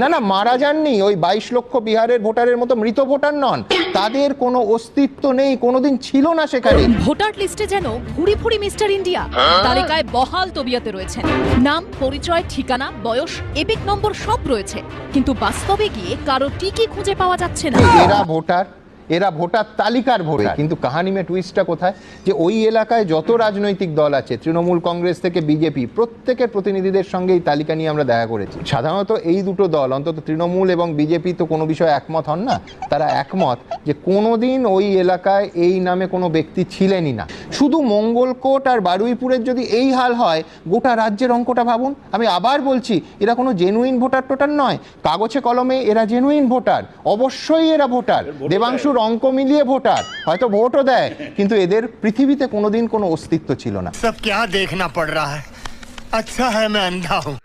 না না মারা যাননি। ওই বাইশ লক্ষ বিহারের ভোটারের মতো মৃত ভোটার নন। তাদের কোনো অস্তিত্ব নেই কোনোদিন ছিল না সেখানে। ভোটার লিস্টে যেন ভুরি ভুরি মিস্টার ইন্ডিয়া তালিকায় বহাল তবিয়াতে রয়েছেন। নাম পরিচয় ঠিকানা বয়স এপিক নম্বর সব রয়েছে। কিন্তু বাস্তবে গিয়ে কারও টিকি খুঁজে পাওয়া যাচ্ছে না। এরা ভোটার। এরা ভোটার তালিকার ভোটার। কিন্তু কাহানি মে টুইস্টটা কোথায়? যে ওই এলাকায় যত রাজনৈতিক দল আছে তৃণমূল কংগ্রেস থেকে বিজেপি প্রত্যেকের প্রতিনিধিদের সঙ্গে এই তালিকা নিয়ে আমরা দেখা করেছি। সাধারণত এই দুটো দল অন্তত তৃণমূল এবং বিজেপি তো কোনো বিষয়ে একমত হন না তারা একমত যে কোনোদিন ওই এলাকায় এই নামে কোনো ব্যক্তি ছিলেনই না। শুধু মঙ্গলকোট আর বারুইপুরের যদি এই হাল হয় গোটা রাজ্যের অঙ্কটা ভাবুন। আমি আবার বলছি এরা কোনো জেনুইন ভোটার টোটার নয়। কাগজে কলমে এরা জেনুইন ভোটার। অবশ্যই এরা ভোটার। দেবাংশুর অঙ্ক মিলিয়ে ভোটার। হয়তো ভোটও দেয়, কিন্তু এদের পৃথিবীতে কোনোদিন কোনো অস্তিত্ব ছিল না। সব কে দেখনা পড় রা হ্যাঁ আচ্ছা হ্যাঁ আমি অন্ধা হুম